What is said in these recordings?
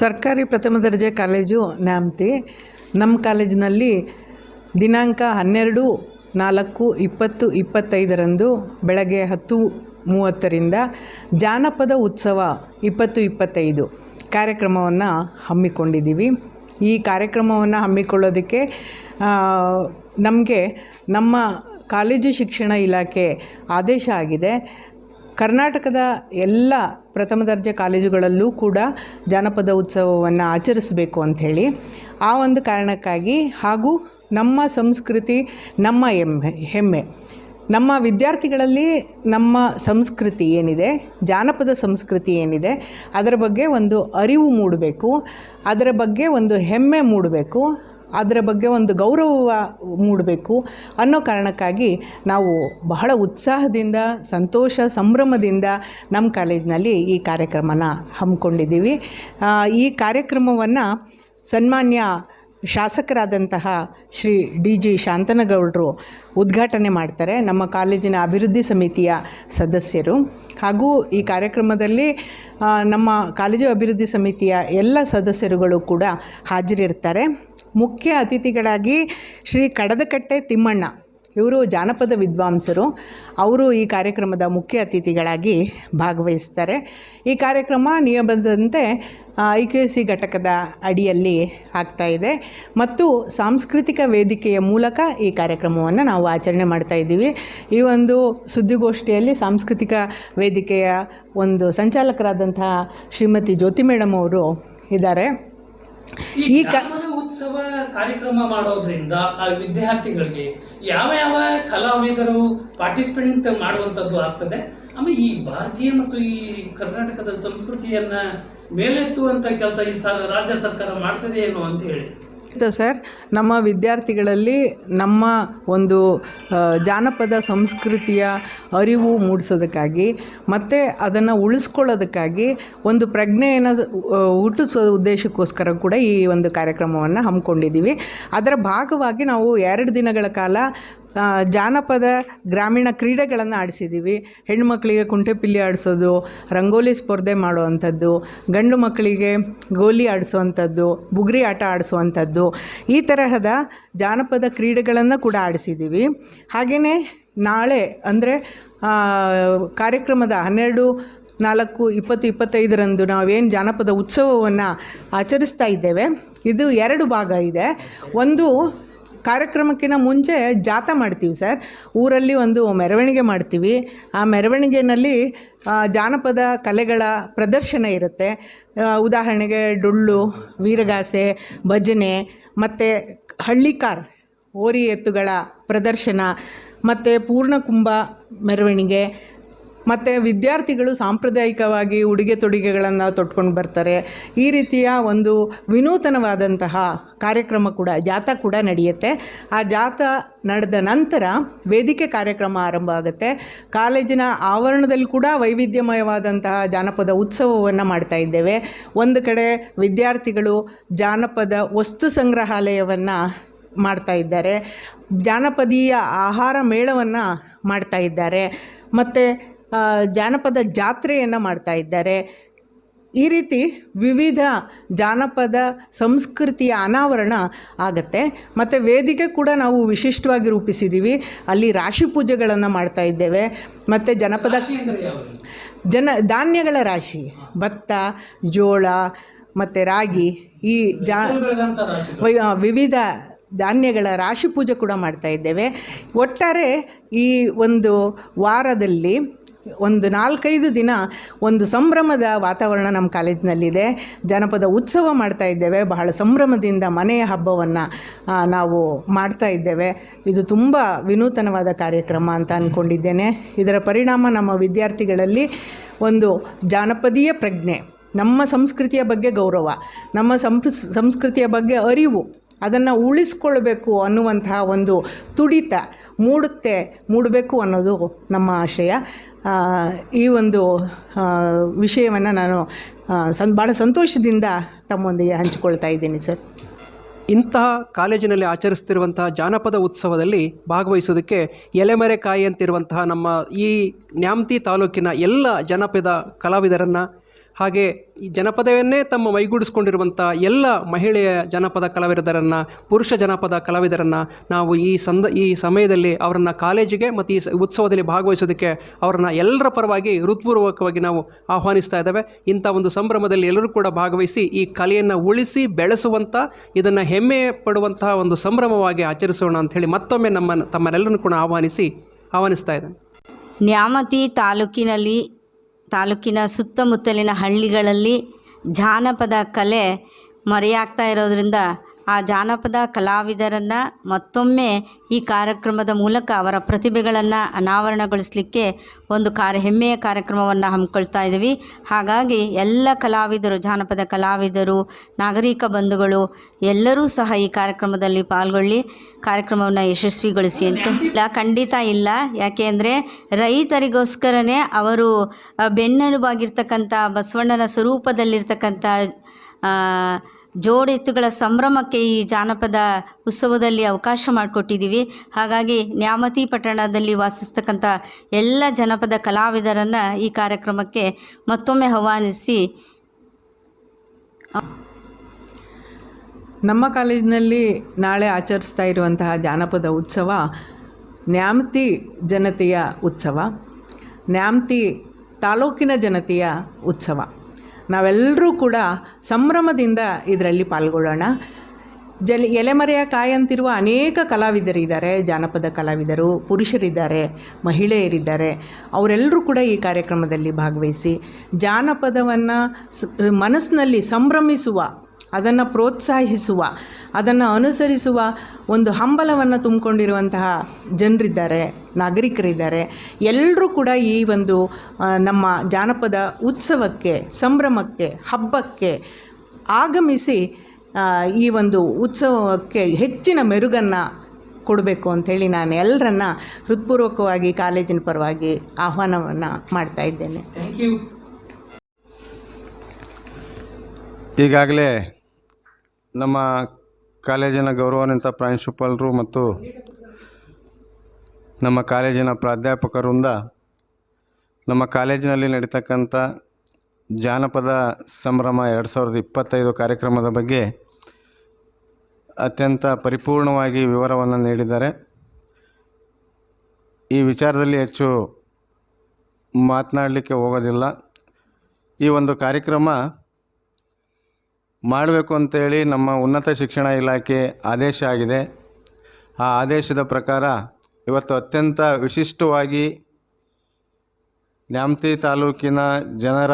ಸರ್ಕಾರಿ ಪ್ರಥಮ ದರ್ಜೆ ಕಾಲೇಜು ನ್ಯಾಮತಿ. ನಮ್ಮ ಕಾಲೇಜಿನಲ್ಲಿ ದಿನಾಂಕ ಹನ್ನೆರಡು, ನಾಲ್ಕು, ಇಪ್ಪತ್ತು, ಇಪ್ಪತ್ತೈದರಂದು ಬೆಳಗ್ಗೆ ಹತ್ತು ಮೂವತ್ತರಿಂದ ಜಾನಪದ ಉತ್ಸವ ಇಪ್ಪತ್ತು, ಇಪ್ಪತ್ತೈದು ಕಾರ್ಯಕ್ರಮವನ್ನು ಹಮ್ಮಿಕೊಂಡಿದ್ದೀವಿ. ಈ ಕಾರ್ಯಕ್ರಮವನ್ನು ಹಮ್ಮಿಕೊಳ್ಳೋದಕ್ಕೆ ನಮಗೆ ನಮ್ಮ ಕಾಲೇಜು ಶಿಕ್ಷಣ ಇಲಾಖೆ ಆದೇಶ ಆಗಿದೆ. ಕರ್ನಾಟಕದ ಎಲ್ಲ ಪ್ರಥಮ ದರ್ಜೆ ಕಾಲೇಜುಗಳಲ್ಲೂ ಕೂಡ ಜಾನಪದ ಉತ್ಸವವನ್ನು ಆಚರಿಸಬೇಕು ಅಂಥೇಳಿ ಆ ಒಂದು ಕಾರಣಕ್ಕಾಗಿ ಹಾಗೂ ನಮ್ಮ ಸಂಸ್ಕೃತಿ, ನಮ್ಮ ಹೆಮ್ಮೆ ಹೆಮ್ಮೆ. ನಮ್ಮ ವಿದ್ಯಾರ್ಥಿಗಳಲ್ಲಿ ನಮ್ಮ ಸಂಸ್ಕೃತಿ ಏನಿದೆ, ಜಾನಪದ ಸಂಸ್ಕೃತಿ ಏನಿದೆ, ಅದರ ಬಗ್ಗೆ ಒಂದು ಅರಿವು ಮೂಡಬೇಕು, ಅದರ ಬಗ್ಗೆ ಒಂದು ಹೆಮ್ಮೆ ಮೂಡಬೇಕು. ಅದರ ಬಗ್ಗೆ ಒಂದು ಗೌರವ ಮೂಡಬೇಕು ಅನ್ನೋ ಕಾರಣಕ್ಕಾಗಿ ನಾವು ಬಹಳ ಉತ್ಸಾಹದಿಂದ, ಸಂತೋಷ, ಸಂಭ್ರಮದಿಂದ ನಮ್ಮ ಕಾಲೇಜಿನಲ್ಲಿ ಈ ಕಾರ್ಯಕ್ರಮನ ಹಮ್ಮಿಕೊಂಡಿದ್ದೀವಿ. ಈ ಕಾರ್ಯಕ್ರಮವನ್ನು ಸನ್ಮಾನ್ಯ ಶಾಸಕರಾದಂತಹ ಶ್ರೀ ಡಿ ಜಿ ಶಾಂತನಗೌಡರು ಉದ್ಘಾಟನೆ ಮಾಡ್ತಾರೆ. ನಮ್ಮ ಕಾಲೇಜಿನ ಅಭಿವೃದ್ಧಿ ಸಮಿತಿಯ ಸದಸ್ಯರು. ಹಾಗೂ ಈ ಕಾರ್ಯಕ್ರಮದಲ್ಲಿ ನಮ್ಮ ಕಾಲೇಜು ಅಭಿವೃದ್ಧಿ ಸಮಿತಿಯ ಎಲ್ಲ ಸದಸ್ಯರುಗಳು ಕೂಡ ಹಾಜರಿರ್ತಾರೆ. ಮುಖ್ಯ ಅತಿಥಿಗಳಾಗಿ ಶ್ರೀ ಕಡದಕಟ್ಟೆ ತಿಮ್ಮಣ್ಣ. ಇವರು ಜಾನಪದ ವಿದ್ವಾಂಸರು. ಅವರು ಈ ಕಾರ್ಯಕ್ರಮದ ಮುಖ್ಯ ಅತಿಥಿಗಳಾಗಿ ಭಾಗವಹಿಸ್ತಾರೆ. ಈ ಕಾರ್ಯಕ್ರಮ ನಿಯಮದಂತೆ ಐ ಕೆ ಸಿ ಘಟಕದ ಅಡಿಯಲ್ಲಿ ಆಗ್ತಾ ಇದೆ. ಮತ್ತು ಸಾಂಸ್ಕೃತಿಕ ವೇದಿಕೆಯ ಮೂಲಕ ಈ ಕಾರ್ಯಕ್ರಮವನ್ನು ನಾವು ಆಚರಣೆ ಮಾಡ್ತಾ ಇದ್ದೀವಿ. ಈ ಒಂದು ಸುದ್ದಿಗೋಷ್ಠಿಯಲ್ಲಿ ಸಾಂಸ್ಕೃತಿಕ ವೇದಿಕೆಯ ಒಂದು ಸಂಚಾಲಕರಾದಂತಹ ಶ್ರೀಮತಿ ಜ್ಯೋತಿ ಮೇಡಮ್ ಅವರು ಇದ್ದಾರೆ. ಈ ಈ ಕ- ಉತ್ಸವ ಕಾರ್ಯಕ್ರಮ ಮಾಡೋದ್ರಿಂದ ಆ ವಿದ್ಯಾರ್ಥಿಗಳಿಗೆ ಯಾವ ಯಾವ ಕಲಾವಿದರು ಪಾರ್ಟಿಸಿಪೆಂಟ್ ಮಾಡುವಂತದ್ದು ಆಗ್ತದೆ? ಆಮೇಲೆ ಈ ಭಾರತೀಯ ಮತ್ತು ಈ ಕರ್ನಾಟಕದ ಸಂಸ್ಕೃತಿಯನ್ನ ಮೇಲೆತ್ತುವಂತ ಕೆಲಸ ಈ ಸ, ರಾಜ್ಯ ಸರ್ಕಾರ ಮಾಡ್ತದೆ ಏನು ಅಂತ ಹೇಳಿ. ಸರ್ ನಮ್ಮ ವಿದ್ಯಾರ್ಥಿಗಳಲ್ಲಿ ನಮ್ಮ ಒಂದು ಜಾನಪದ ಸಂಸ್ಕೃತಿಯ ಅರಿವು ಮೂಡಿಸೋದಕ್ಕಾಗಿ ಮತ್ತು ಅದನ್ನು ಉಳಿಸ್ಕೊಳ್ಳೋದಕ್ಕಾಗಿ ಒಂದು ಪ್ರಜ್ಞೆಯನ್ನು ಹುಟ್ಟಿಸೋ ಉದ್ದೇಶಕ್ಕೋಸ್ಕರ ಕೂಡ ಈ ಒಂದು ಕಾರ್ಯಕ್ರಮವನ್ನು ಹಮ್ಮಿಕೊಂಡಿದ್ದೀವಿ. ಅದರ ಭಾಗವಾಗಿ ನಾವು ಎರಡು ದಿನಗಳ ಕಾಲ ಜಾನಪದ ಗ್ರಾಮೀಣ ಕ್ರೀಡೆಗಳನ್ನು ಆಡಿಸಿದ್ದೀವಿ. ಹೆಣ್ಮಕ್ಳಿಗೆ ಕುಂಟೆಪಿಲ್ಲಿ ಆಡಿಸೋದು, ರಂಗೋಲಿ ಸ್ಪರ್ಧೆ ಮಾಡುವಂಥದ್ದು, ಗಂಡು ಮಕ್ಕಳಿಗೆ ಗೋಲಿ ಆಡಿಸುವಂಥದ್ದು, ಬುಗ್ರಿ ಆಟ ಆಡಿಸುವಂಥದ್ದು, ಈ ತರಹದ ಜಾನಪದ ಕ್ರೀಡೆಗಳನ್ನು ಕೂಡ ಆಡಿಸಿದ್ದೀವಿ. ಹಾಗೆಯೇ ನಾಳೆ ಅಂದರೆ ಕಾರ್ಯಕ್ರಮದ ಹನ್ನೆರಡು, ನಾಲ್ಕು, ಇಪ್ಪತ್ತು, ಇಪ್ಪತ್ತೈದರಂದು ನಾವೇನು ಜಾನಪದ ಉತ್ಸವವನ್ನು ಆಚರಿಸ್ತಾ ಇದ್ದೇವೆ, ಇದು ಎರಡು ಭಾಗ ಇದೆ. ಒಂದು ಕಾರ್ಯಕ್ರಮಕ್ಕಿಂತ ಮುಂಚೆ ಜಾಥಾ ಮಾಡ್ತೀವಿ ಸರ್. ಊರಲ್ಲಿ ಒಂದು ಮೆರವಣಿಗೆ ಮಾಡ್ತೀವಿ. ಆ ಮೆರವಣಿಗೆಯಲ್ಲಿ ಜಾನಪದ ಕಲೆಗಳ ಪ್ರದರ್ಶನ ಇರುತ್ತೆ. ಉದಾಹರಣೆಗೆ ಡೊಳ್ಳು, ವೀರಗಾಸೆ, ಭಜನೆ, ಮತ್ತು ಹಳ್ಳಿಕಾರ್ ಓರಿ ಎತ್ತುಗಳ ಪ್ರದರ್ಶನ, ಮತ್ತು ಪೂರ್ಣಕುಂಭ ಮೆರವಣಿಗೆ ಮತ್ತು ವಿದ್ಯಾರ್ಥಿಗಳು ಸಾಂಪ್ರದಾಯಿಕವಾಗಿ ಉಡುಗೆ ತೊಡುಗೆಗಳನ್ನು ತೊಟ್ಕೊಂಡು ಬರ್ತಾರೆ. ಈ ರೀತಿಯ ಒಂದು ವಿನೂತನವಾದಂತಹ ಕಾರ್ಯಕ್ರಮ ಕೂಡ, ಜಾಥಾ ಕೂಡ ನಡೆಯುತ್ತೆ. ಆ ಜಾಥಾ ನಡೆದ ನಂತರ ವೇದಿಕೆ ಕಾರ್ಯಕ್ರಮ ಆರಂಭ ಆಗುತ್ತೆ. ಕಾಲೇಜಿನ ಆವರಣದಲ್ಲಿ ಕೂಡ ವೈವಿಧ್ಯಮಯವಾದಂತಹ ಜಾನಪದ ಉತ್ಸವವನ್ನು ಮಾಡ್ತಾ ಇದ್ದೇವೆ. ಒಂದು ಕಡೆ ವಿದ್ಯಾರ್ಥಿಗಳು ಜಾನಪದ ವಸ್ತು ಸಂಗ್ರಹಾಲಯವನ್ನು ಮಾಡ್ತಾ ಇದ್ದಾರೆ. ಜಾನಪದೀಯ ಆಹಾರ ಮೇಳವನ್ನು ಮಾಡ್ತಾ ಇದ್ದಾರೆ. ಮತ್ತು ಜಾನಪದ ಜಾತ್ರೆಯನ್ನು ಮಾಡ್ತಾ ಇದ್ದಾರೆ. ಈ ರೀತಿ ವಿವಿಧ ಜಾನಪದ ಸಂಸ್ಕೃತಿಯ ಅನಾವರಣ ಆಗತ್ತೆ. ಮತ್ತು ವೇದಿಕೆ ಕೂಡ ನಾವು ವಿಶಿಷ್ಟವಾಗಿ ರೂಪಿಸಿದ್ದೀವಿ ಅಲ್ಲಿ ರಾಶಿ ಪೂಜೆಗಳನ್ನು ಮಾಡ್ತಾ ಇದ್ದೇವೆ. ಮತ್ತು ಜನಪದ ಜನ ಧಾನ್ಯಗಳ ರಾಶಿ ಭತ್ತ ಜೋಳ ಮತ್ತು ರಾಗಿ ಈ ಜಾ ವಿವಿಧ ಧಾನ್ಯಗಳ ರಾಶಿ ಪೂಜೆ ಕೂಡ ಮಾಡ್ತಾ ಇದ್ದೇವೆ. ಒಟ್ಟಾರೆ ಈ ಒಂದು ವಾರದಲ್ಲಿ ಒಂದು ನಾಲ್ಕೈದು ದಿನ ಒಂದು ಸಂಭ್ರಮದ ವಾತಾವರಣ ನಮ್ಮ ಕಾಲೇಜಿನಲ್ಲಿದೆ. ಜನಪದ ಉತ್ಸವ ಮಾಡ್ತಾ ಇದ್ದೇವೆ. ಬಹಳ ಸಂಭ್ರಮದಿಂದ ಮನೆಯ ಹಬ್ಬವನ್ನು ನಾವು ಮಾಡ್ತಾ ಇದ್ದೇವೆ. ಇದು ತುಂಬ ವಿನೂತನವಾದ ಕಾರ್ಯಕ್ರಮ ಅಂತ ಅಂದ್ಕೊಂಡಿದ್ದೇನೆ ಇದರ ಪರಿಣಾಮ ನಮ್ಮ ವಿದ್ಯಾರ್ಥಿಗಳಲ್ಲಿ ಒಂದು ಜಾನಪದೀಯ ಪ್ರಜ್ಞೆ, ನಮ್ಮ ಸಂಸ್ಕೃತಿಯ ಬಗ್ಗೆ ಗೌರವ, ನಮ್ಮ ಸಂಸ್, ಸಂಸ್ಕೃತಿಯ ಬಗ್ಗೆ ಅರಿವು. ಅದನ್ನು ಉಳಿಸ್ಕೊಳ್ಬೇಕು ಅನ್ನುವಂತಹ ಒಂದು ತುಡಿತ ಮೂಡುತ್ತೆ, ಮೂಡಬೇಕು ಅನ್ನೋದು ನಮ್ಮ ಆಶಯ. ಈ ಒಂದು ವಿಷಯವನ್ನು ನಾನು ಸನ್ ಭಾಳ ಸಂತೋಷದಿಂದ ತಮ್ಮೊಂದಿಗೆ ಹಂಚಿಕೊಳ್ತಾ ಇದ್ದೀನಿ ಸರ್. ಇಂತಹ ಕಾಲೇಜಿನಲ್ಲಿ ಆಚರಿಸ್ತಿರುವಂತಹ ಜಾನಪದ ಉತ್ಸವದಲ್ಲಿ ಭಾಗವಹಿಸೋದಕ್ಕೆ ಎಲೆಮರೆಕಾಯಿ ಅಂತಿರುವಂತಹ ನಮ್ಮ ಈ ನ್ಯಾಮತಿ ತಾಲೂಕಿನ ಎಲ್ಲ ಜನಪದ ಕಲಾವಿದರನ್ನು ಹಾಗೆ ಈ ಜನಪದವನ್ನೇ ತಮ್ಮ ಮೈಗೂಡಿಸ್ಕೊಂಡಿರುವಂಥ ಎಲ್ಲ ಮಹಿಳೆಯ ಜನಪದ ಕಲಾವಿದರನ್ನು, ಪುರುಷ ಜನಪದ ಕಲಾವಿದರನ್ನು ನಾವು ಈ ಸಂದ, ಈ ಸಮಯದಲ್ಲಿ ಅವರನ್ನು ಕಾಲೇಜಿಗೆ ಮತ್ತು ಈ ಉತ್ಸವದಲ್ಲಿ ಭಾಗವಹಿಸೋದಕ್ಕೆ ಅವರನ್ನು ಎಲ್ಲರ ಪರವಾಗಿ ಹೃತ್ಪೂರ್ವಕವಾಗಿ ನಾವು ಆಹ್ವಾನಿಸ್ತಾ ಇದ್ದೇವೆ. ಇಂಥ ಒಂದು ಸಂಭ್ರಮದಲ್ಲಿ ಎಲ್ಲರೂ ಕೂಡ ಭಾಗವಹಿಸಿ ಈ ಕಲೆಯನ್ನು ಉಳಿಸಿ ಬೆಳೆಸುವಂಥ, ಇದನ್ನು ಹೆಮ್ಮೆ ಪಡುವಂತಹ ಒಂದು ಸಂಭ್ರಮವಾಗಿ ಆಚರಿಸೋಣ ಅಂಥೇಳಿ ಮತ್ತೊಮ್ಮೆ ನಮ್ಮ ತಮ್ಮನ್ನೆಲ್ಲರನ್ನು ಕೂಡ ಆಹ್ವಾನಿಸಿ, ಆಹ್ವಾನಿಸ್ತಾ ಇದ್ದೇನೆ. ನ್ಯಾಮತಿ ತಾಲೂಕಿನಲ್ಲಿ ತಾಲೂಕಿನ ಸುತ್ತಮುತ್ತಲಿನ ಹಳ್ಳಿಗಳಲ್ಲಿ ಜಾನಪದ ಕಲೆ ಮರೆಯಾಗ್ತಾ ಇರೋದ್ರಿಂದ ಆ ಜಾನಪದ ಕಲಾವಿದರನ್ನು ಮತ್ತೊಮ್ಮೆ ಈ ಕಾರ್ಯಕ್ರಮದ ಮೂಲಕ ಅವರ ಪ್ರತಿಭೆಗಳನ್ನು ಅನಾವರಣಗೊಳಿಸಲಿಕ್ಕೆ ಒಂದು ಕಾರ್ಯ, ಹೆಮ್ಮೆಯ ಕಾರ್ಯಕ್ರಮವನ್ನು ಹಮ್ಮಿಕೊಳ್ತಾ ಇದ್ದೀವಿ. ಹಾಗಾಗಿ ಎಲ್ಲ ಕಲಾವಿದರು, ಜಾನಪದ ಕಲಾವಿದರು, ನಾಗರಿಕ ಬಂಧುಗಳು ಎಲ್ಲರೂ ಸಹ ಈ ಕಾರ್ಯಕ್ರಮದಲ್ಲಿ ಪಾಲ್ಗೊಳ್ಳಿ, ಕಾರ್ಯಕ್ರಮವನ್ನು ಯಶಸ್ವಿಗೊಳಿಸಿ ಅಂತ. ಇಲ್ಲ, ಖಂಡಿತ ಇಲ್ಲ. ಯಾಕೆ ಅಂದರೆ ರೈತರಿಗೋಸ್ಕರನೇ ಅವರು ಬೆನ್ನೆಲುಬಾಗಿರ್ತಕ್ಕಂಥ ಬಸವಣ್ಣನ ಸ್ವರೂಪದಲ್ಲಿರ್ತಕ್ಕಂಥ ಜೋಡೆತ್ತುಗಳ ಸಂಭ್ರಮಕ್ಕೆ ಈ ಜಾನಪದ ಉತ್ಸವದಲ್ಲಿ ಅವಕಾಶ ಮಾಡಿಕೊಟ್ಟಿದ್ದೀವಿ. ಹಾಗಾಗಿ ನ್ಯಾಮತಿ ಪಟ್ಟಣದಲ್ಲಿ ವಾಸಿಸ್ತಕ್ಕಂಥ ಎಲ್ಲ ಜನಪದ ಕಲಾವಿದರನ್ನು ಈ ಕಾರ್ಯಕ್ರಮಕ್ಕೆ ಮತ್ತೊಮ್ಮೆ ಆಹ್ವಾನಿಸಿ. ನಮ್ಮ ಕಾಲೇಜಿನಲ್ಲಿ ನಾಳೆ ಆಚರಿಸ್ತಾ ಇರುವಂತಹ ಜಾನಪದ ಉತ್ಸವ ನ್ಯಾಮತಿ ಜನತೆಯ ಉತ್ಸವ, ನ್ಯಾಮತಿ ತಾಲೂಕಿನ ಜನತೆಯ ಉತ್ಸವ. ನಾವೆಲ್ಲರೂ ಕೂಡ ಸಂಭ್ರಮದಿಂದ ಇದರಲ್ಲಿ ಪಾಲ್ಗೊಳ್ಳೋಣ. ಜಲ್ ಎಲೆಮರೆಯ ಕಾಯಂತಿರುವ ಅನೇಕ ಕಲಾವಿದರಿದ್ದಾರೆ. ಜಾನಪದ ಕಲಾವಿದರು, ಪುರುಷರಿದ್ದಾರೆ, ಮಹಿಳೆಯರಿದ್ದಾರೆ. ಅವರೆಲ್ಲರೂ ಕೂಡ ಈ ಕಾರ್ಯಕ್ರಮದಲ್ಲಿ ಭಾಗವಹಿಸಿ ಜಾನಪದವನ್ನು ಸ್ ಮನಸ್ಸಿನಲ್ಲಿ ಸಂಭ್ರಮಿಸುವ ಅದನ್ನು ಪ್ರೋತ್ಸಾಹಿಸುವ ಅದನ್ನು ಅನುಸರಿಸುವ ಒಂದು ಹಂಬಲವನ್ನು ತುಂಬಿಕೊಂಡಿರುವಂತಹ ಜನರಿದ್ದಾರೆ ನಾಗರಿಕರಿದ್ದಾರೆ. ಎಲ್ಲರೂ ಕೂಡ ಈ ಒಂದು ನಮ್ಮ ಜಾನಪದ ಉತ್ಸವಕ್ಕೆ ಸಂಭ್ರಮಕ್ಕೆ ಹಬ್ಬಕ್ಕೆ ಆಗಮಿಸಿ ಈ ಒಂದು ಉತ್ಸವಕ್ಕೆ ಹೆಚ್ಚಿನ ಮೆರುಗನ್ನು ಕೊಡಬೇಕು ಅಂಥೇಳಿ ನಾನು ಎಲ್ಲರನ್ನ ಹೃತ್ಪೂರ್ವಕವಾಗಿ ಕಾಲೇಜಿನ ಪರವಾಗಿ ಆಹ್ವಾನವನ್ನು ಮಾಡ್ತಾ ಇದ್ದೇನೆ. ಥ್ಯಾಂಕ್ ಯು ಈಗಾಗಲೇ ನಮ್ಮ ಕಾಲೇಜಿನ ಗೌರವಾನ್ವಿತ ಪ್ರಾಂಶುಪಾಲರು ಮತ್ತು ನಮ್ಮ ಕಾಲೇಜಿನ ಪ್ರಾಧ್ಯಾಪಕರಿಂದ ನಮ್ಮ ಕಾಲೇಜಿನಲ್ಲಿ ನಡೀತಕ್ಕಂಥ ಜಾನಪದ ಸಂಭ್ರಮ ಎರಡು ಸಾವಿರದ ಇಪ್ಪತ್ತೈದು ಕಾರ್ಯಕ್ರಮದ ಬಗ್ಗೆ ಅತ್ಯಂತ ಪರಿಪೂರ್ಣವಾಗಿ ವಿವರವನ್ನು ನೀಡಿದ್ದಾರೆ. ಈ ವಿಚಾರದಲ್ಲಿ ಹೆಚ್ಚು ಮಾತನಾಡಲಿಕ್ಕೆ ಹೋಗೋದಿಲ್ಲ. ಈ ಒಂದು ಕಾರ್ಯಕ್ರಮ ಮಾಡಬೇಕು ಅಂತೇಳಿ ನಮ್ಮ ಉನ್ನತ ಶಿಕ್ಷಣ ಇಲಾಖೆ ಆದೇಶ ಆಗಿದೆ. ಆ ಆದೇಶದ ಪ್ರಕಾರ ಇವತ್ತು ಅತ್ಯಂತ ವಿಶಿಷ್ಟವಾಗಿ ನ್ಯಾಮತಿ ತಾಲೂಕಿನ ಜನರ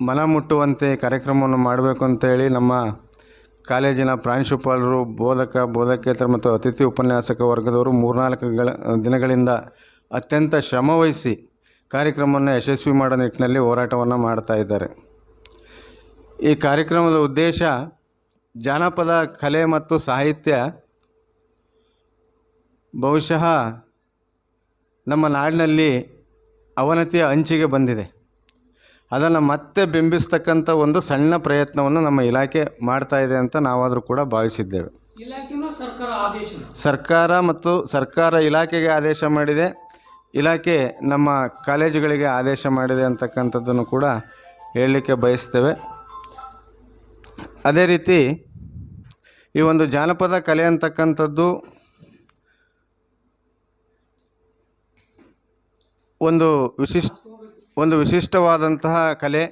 ಮನ ಮುಟ್ಟುವಂತೆ ಕಾರ್ಯಕ್ರಮವನ್ನು ಮಾಡಬೇಕು ಅಂತೇಳಿ ನಮ್ಮ ಕಾಲೇಜಿನ ಪ್ರಾಂಶುಪಾಲರು, ಬೋಧಕ, ಬೋಧಕೇತರ ಮತ್ತು ಅತಿಥಿ ಉಪನ್ಯಾಸಕ ವರ್ಗದವರು ಮೂರ್ನಾಲ್ಕು ಗಳ ದಿನಗಳಿಂದ ಅತ್ಯಂತ ಶ್ರಮವಹಿಸಿ ಕಾರ್ಯಕ್ರಮವನ್ನು ಯಶಸ್ವಿ ಮಾಡೋ ನಿಟ್ಟಿನಲ್ಲಿ ಹೋರಾಟವನ್ನು ಮಾಡ್ತಾ ಇದ್ದಾರೆ. ಈ ಕಾರ್ಯಕ್ರಮದ ಉದ್ದೇಶ ಜಾನಪದ ಕಲೆ ಮತ್ತು ಸಾಹಿತ್ಯ ಬಹುಶಃ ನಮ್ಮ ನಾಡಿನಲ್ಲಿ ಅವನತಿಯ ಅಂಚಿಗೆ ಬಂದಿದೆ. ಅದನ್ನು ಮತ್ತೆ ಬಿಂಬಿಸ್ತಕ್ಕಂಥ ಒಂದು ಸಣ್ಣ ಪ್ರಯತ್ನವನ್ನು ನಮ್ಮ ಇಲಾಖೆ ಮಾಡ್ತಾ ಇದೆ ಅಂತ ನಾವಾದರೂ ಕೂಡ ಭಾವಿಸಿದ್ದೇವೆ. ಸರ್ಕಾರ ಮತ್ತು ಸರ್ಕಾರ ಇಲಾಖೆಗೆ ಆದೇಶ ಮಾಡಿದೆ. ಇಲಾಖೆ ನಮ್ಮ ಕಾಲೇಜುಗಳಿಗೆ ಆದೇಶ ಮಾಡಿದೆ ಅಂತಕ್ಕಂಥದ್ದನ್ನು ಕೂಡ ಹೇಳಲಿಕ್ಕೆ ಬಯಸ್ತೇವೆ. ಅದೇ ರೀತಿ ಈ ಒಂದು ಜಾನಪದ ಕಲೆ ಅಂತಕ್ಕಂಥದ್ದು ಒಂದು ವಿಶಿಷ್ಟ, ಒಂದು ವಿಶಿಷ್ಟವಾದಂತಹ ಕಲೆ.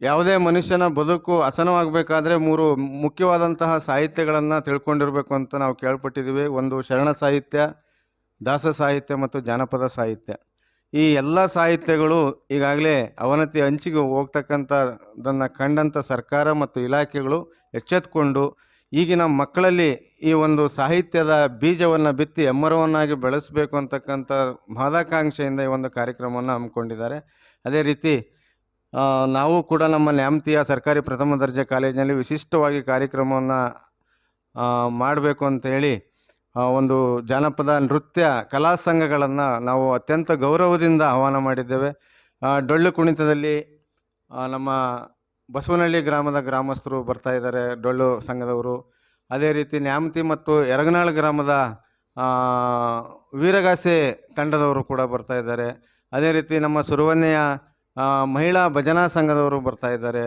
ಯಾವುದೇ ಮನುಷ್ಯನ ಬದುಕು ಹಸನವಾಗಬೇಕಾದ್ರೆ ಮೂರು ಮುಖ್ಯವಾದಂತಹ ಸಾಹಿತ್ಯಗಳನ್ನು ತಿಳ್ಕೊಂಡಿರಬೇಕು ಅಂತ ನಾವು ಕೇಳ್ಪಟ್ಟಿದ್ದೀವಿ. ಒಂದು ಶರಣ ಸಾಹಿತ್ಯ, ದಾಸ ಸಾಹಿತ್ಯ ಮತ್ತು ಜಾನಪದ ಸಾಹಿತ್ಯ. ಈ ಎಲ್ಲ ಸಾಹಿತ್ಯಗಳು ಈಗಾಗಲೇ ಅವನತಿ ಹಂಚಿಗೆ ಹೋಗ್ತಕ್ಕಂಥದ್ದನ್ನು ಕಂಡಂಥ ಸರ್ಕಾರ ಮತ್ತು ಇಲಾಖೆಗಳು ಎಚ್ಚೆತ್ಕೊಂಡು ಈಗಿನ ಮಕ್ಕಳಲ್ಲಿ ಈ ಒಂದು ಸಾಹಿತ್ಯದ ಬೀಜವನ್ನು ಬಿತ್ತಿ ಎಮ್ಮರವನ್ನಾಗಿ ಬೆಳೆಸಬೇಕು ಅಂತಕ್ಕಂಥ ಮಹದಾಕಾಂಕ್ಷೆಯಿಂದ ಈ ಒಂದು ಕಾರ್ಯಕ್ರಮವನ್ನು ಹಮ್ಮಿಕೊಂಡಿದ್ದಾರೆ. ಅದೇ ರೀತಿ ನಾವು ಕೂಡ ನಮ್ಮ ನ್ಯಾಮತಿಯ ಸರ್ಕಾರಿ ಪ್ರಥಮ ದರ್ಜೆ ಕಾಲೇಜಿನಲ್ಲಿ ವಿಶಿಷ್ಟವಾಗಿ ಕಾರ್ಯಕ್ರಮವನ್ನು ಮಾಡಬೇಕು ಅಂತೇಳಿ ಆ, ಒಂದು ಜಾನಪದ ನೃತ್ಯ ಕಲಾ ಸಂಘಗಳನ್ನು ನಾವು ಅತ್ಯಂತ ಗೌರವದಿಂದ ಆಹ್ವಾನ ಮಾಡಿದ್ದೇವೆ. ಡೊಳ್ಳು ಕುಣಿತದಲ್ಲಿ ನಮ್ಮ ಬಸವನಹಳ್ಳಿ ಗ್ರಾಮದ ಗ್ರಾಮಸ್ಥರು ಬರ್ತಾ ಇದ್ದಾರೆ ಡೊಳ್ಳು ಸಂಘದವರು. ಅದೇ ರೀತಿ ನ್ಯಾಮತಿ ಮತ್ತು ಎರಗನಾಳ್ ಗ್ರಾಮದ ವೀರಗಾಸೆ ತಂಡದವರು ಕೂಡ ಬರ್ತಾ ಇದ್ದಾರೆ. ಅದೇ ರೀತಿ ನಮ್ಮ ಸುರವನ್ನೆಯ ಮಹಿಳಾ ಭಜನಾ ಸಂಘದವರು ಬರ್ತಾ ಇದ್ದಾರೆ.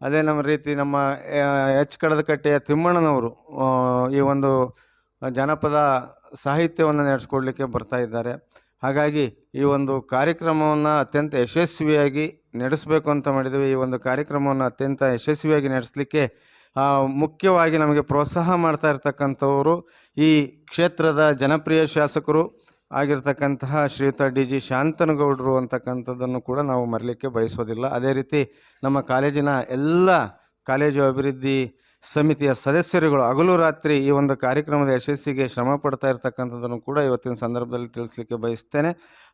ಅದೇ ನಮ್ಮ ರೀತಿ ನಮ್ಮ ಎಚ್ ಕಡದಕಟ್ಟೆಯ ತಿಮ್ಮಣ್ಣನವರು ಈ ಒಂದು ಜನಪದ ಸಾಹಿತ್ಯವನ್ನು ನಡೆಸ್ಕೊಡ್ಲಿಕ್ಕೆ ಬರ್ತಾ ಇದ್ದಾರೆ. ಹಾಗಾಗಿ ಈ ಒಂದು ಕಾರ್ಯಕ್ರಮವನ್ನು ಅತ್ಯಂತ ಯಶಸ್ವಿಯಾಗಿ ನಡೆಸಬೇಕು ಅಂತ ಮಾಡಿದ್ದೇವೆ. ಈ ಒಂದು ಕಾರ್ಯಕ್ರಮವನ್ನು ಅತ್ಯಂತ ಯಶಸ್ವಿಯಾಗಿ ನಡೆಸಲಿಕ್ಕೆ ಮುಖ್ಯವಾಗಿ ನಮಗೆ ಪ್ರೋತ್ಸಾಹ ಮಾಡ್ತಾ ಇರ್ತಕ್ಕಂಥವರು ಈ ಕ್ಷೇತ್ರದ ಜನಪ್ರಿಯ ಶಾಸಕರು ಆಗಿರ್ತಕ್ಕಂತಹ ಶ್ರೀಯುತ ಡಿ ಜಿ ಶಾಂತನಗೌಡರು ಅಂತಕ್ಕಂಥದ್ದನ್ನು ಕೂಡ ನಾವು ಮರಲಿಕ್ಕೆ ಬಯಸೋದಿಲ್ಲ. ಅದೇ ರೀತಿ ನಮ್ಮ ಕಾಲೇಜಿನ ಎಲ್ಲ ಕಾಲೇಜು ಅಭಿವೃದ್ಧಿ ಸಮಿತಿಯ ಸದಸ್ಯರುಗಳು ಹಗಲು ರಾತ್ರಿ ಈ ಒಂದು ಕಾರ್ಯಕ್ರಮದ ಯಶಸ್ಸಿಗೆ ಶ್ರಮ ಪಡ್ತಾ ಇರತಕ್ಕಂಥದ್ದನ್ನು ಕೂಡ ಇವತ್ತಿನ ಸಂದರ್ಭದಲ್ಲಿ ತಿಳಿಸ್ಲಿಕ್ಕೆ ಬಯಸ್ತೇನೆ.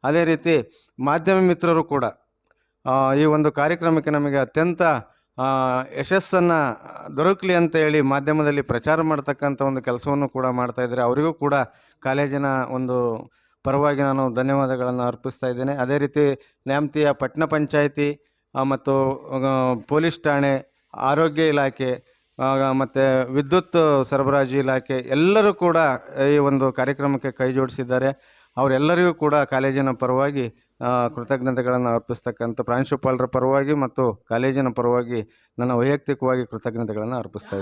ಅದೇ ರೀತಿ ಮಾಧ್ಯಮ ಮಿತ್ರರು ಕೂಡ ಈ ಒಂದು ಕಾರ್ಯಕ್ರಮಕ್ಕೆ ನಮಗೆ ಅತ್ಯಂತ ಯಶಸ್ಸನ್ನು ದೊರಕಲಿ ಅಂತ ಹೇಳಿ ಮಾಧ್ಯಮದಲ್ಲಿ ಪ್ರಚಾರ ಮಾಡ್ತಕ್ಕಂಥ ಒಂದು ಕೆಲಸವನ್ನು ಕೂಡ ಮಾಡ್ತಾ ಇದ್ದಾರೆ. ಅವರಿಗೂ ಕೂಡ ಕಾಲೇಜಿನ ಒಂದು ಪರವಾಗಿ ನಾನು ಧನ್ಯವಾದಗಳನ್ನು ಅರ್ಪಿಸ್ತಾ ಇದ್ದೇನೆ. ಅದೇ ರೀತಿ ನ್ಯಾಮತಿಯ ಪಟ್ಟಣ ಪಂಚಾಯಿತಿ ಮತ್ತು ಪೊಲೀಸ್ ಠಾಣೆ, ಆರೋಗ್ಯ ಇಲಾಖೆ ಮತ್ತು ವಿದ್ಯುತ್ ಸರಬರಾಜು ಇಲಾಖೆ ಎಲ್ಲರೂ ಕೂಡ ಈ ಒಂದು ಕಾರ್ಯಕ್ರಮಕ್ಕೆ ಕೈ ಜೋಡಿಸಿದ್ದಾರೆ. ಅವರೆಲ್ಲರಿಗೂ ಕೂಡ ಕಾಲೇಜಿನ ಪರವಾಗಿ ಕೃತಜ್ಞತೆಗಳನ್ನು ಅರ್ಪಿಸ್ತಕ್ಕಂಥ ಪ್ರಾಂಶುಪಾಲರ ಪರವಾಗಿ ಮತ್ತು ಕಾಲೇಜಿನ ಪರವಾಗಿ ನನ್ನ ವೈಯಕ್ತಿಕವಾಗಿ ಕೃತಜ್ಞತೆಗಳನ್ನು ಅರ್ಪಿಸ್ತಾ